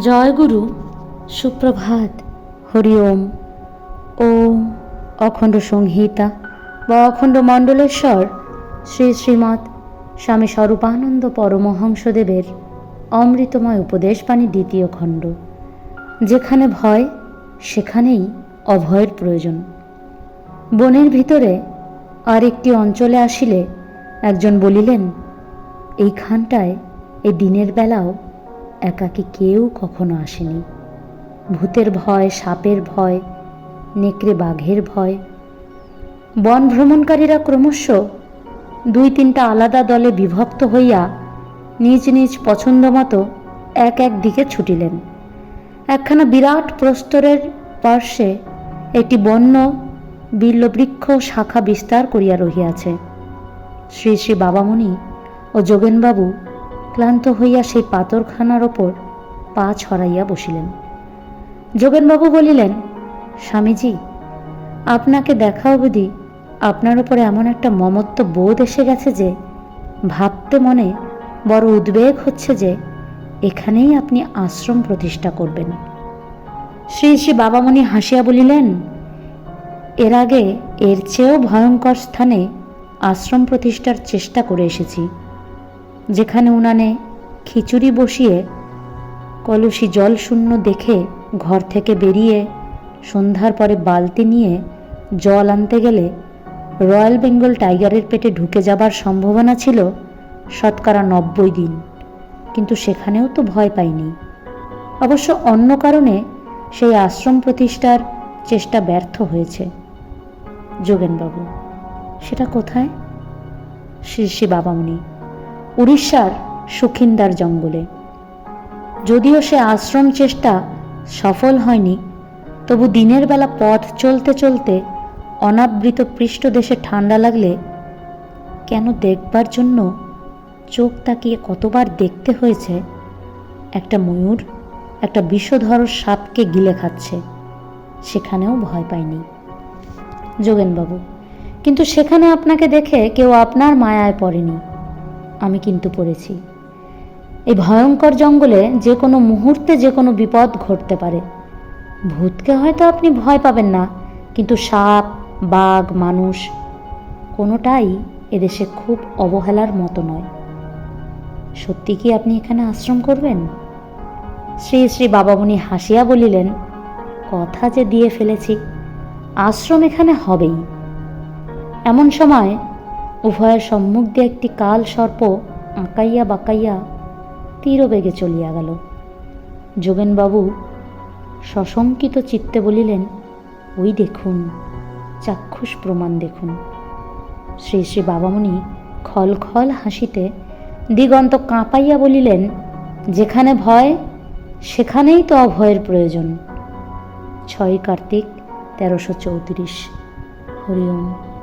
জয়গুরু, সুপ্রভাত, হরি ওম। ওম অখণ্ড সংহিতা বা অখণ্ড মণ্ডলেশ্বর শ্রী শ্রীমৎ স্বামী স্বরূপানন্দ পরমহংসদেবের অমৃতময় উপদেশবাণী দ্বিতীয় খণ্ড। যেখানে ভয়, সেখানেই অভয়ের প্রয়োজন। বনের ভিতরে আরেকটি অঞ্চলে আসিলে একজন বলিলেন, এইখানটায় এ দিনের বেলাও একাকী কেউ কখনো আসেনি। ভূতের ভয়, সাপের ভয়, নেকড়ে বাঘের ভয়। বন ভ্রমণকারীরা ক্রমশ দুই তিনটা আলাদা দলে বিভক্ত হইয়া নিজ নিজ পছন্দ মতো এক এক দিকে ছুটিলেন। একখানা বিরাট প্রস্তরের পার্শ্বে একটি বন্য বিল্লবৃক্ষ শাখা বিস্তার করিয়া রহিয়াছে। শ্রী শ্রী বাবামণি ও যোগেনবাবু ক্লান্ত হইয়া সেই পাথরখানার ওপর পা ছড়াইয়া বসিলেন। যোগেনবাবু বলিলেন, স্বামীজি, আপনাকে দেখা অবধি আপনার ওপরে এমন একটা মমত্ব বোধ এসে গেছে যে, ভাবতে মনে বড় উদ্বেগ হচ্ছে যে, এখানেই আপনি আশ্রম প্রতিষ্ঠা করবেন। শ্রী শ্রী বাবামণি হাসিয়া বলিলেন, এর আগে এর চেয়েও ভয়ঙ্কর স্থানে আশ্রম প্রতিষ্ঠার চেষ্টা করে এসেছি। যেখানে উনানে খিচুড়ি বসিয়ে কলসি জল শূন্য দেখে ঘর থেকে বেরিয়ে সন্ধ্যার পরে বালতি নিয়ে জল আনতে গেলে রয়্যাল বেঙ্গল টাইগারের পেটে ঢুকে যাবার সম্ভাবনা ছিল শতকরা নব্বই দিন। কিন্তু সেখানেও তো ভয় পাইনি। অবশ্য অন্য কারণে সেই আশ্রম প্রতিষ্ঠার চেষ্টা ব্যর্থ হয়েছে। যোগেনবাবু, সেটা কোথায়? শ্রী শ্রী বাবামণি উড়িষ্যার সুখিন্দার জঙ্গলে। যদিও সে আশ্রম চেষ্টা সফল হয়নি, তবু দিনের বেলা পথ চলতে চলতে অনাবৃত পৃষ্ঠদেশে ঠান্ডা লাগলে কেন দেখবার জন্য চোখ তাকিয়ে কতবার দেখতে হয়েছে? একটা ময়ূর, একটা বিষধর সাপকে গিলে খাচ্ছে, সেখানেও ভয় পায়নি যোগেনবাবু, কিন্তু সেখানে আপনাকে দেখে কেউ আপনার মায়ায় পড়েনি। আমি কিন্তু পড়েছি। এই ভয়ঙ্কর জঙ্গলে যে কোনো মুহূর্তে যে কোনো বিপদ ঘটতে পারে। ভূতকে হয়তো আপনি ভয় পাবেন না, কিন্তু সাপ, বাঘ, মানুষ কোনোটাই এদেশে খুব অবহেলার মতো নয়। সত্যি কি আপনি এখানে আশ্রম করবেন? শ্রী শ্রী বাবামণি হাসিয়া বলিলেন, কথা যে দিয়ে ফেলেছি, আশ্রম এখানে হবেই। এমন সময় উভয়ের সম্মুখ দিয়ে একটি কাল সর্প আঁকাইয়া বাঁকাইয়া তীরবেগে চলিয়া গেল। যোগেনবাবু সশঙ্কিত চিত্তে বলিলেন, ওই দেখুন, চাক্ষুষ প্রমাণ দেখুন। শ্রী শ্রী বাবামণি খল খল হাসিতে দিগন্ত কাঁপাইয়া বলিলেন, যেখানে ভয়, সেখানেই তো অভয়ের প্রয়োজন। ছয় কার্তিক তেরোশো চৌত্রিশ। হরিওম।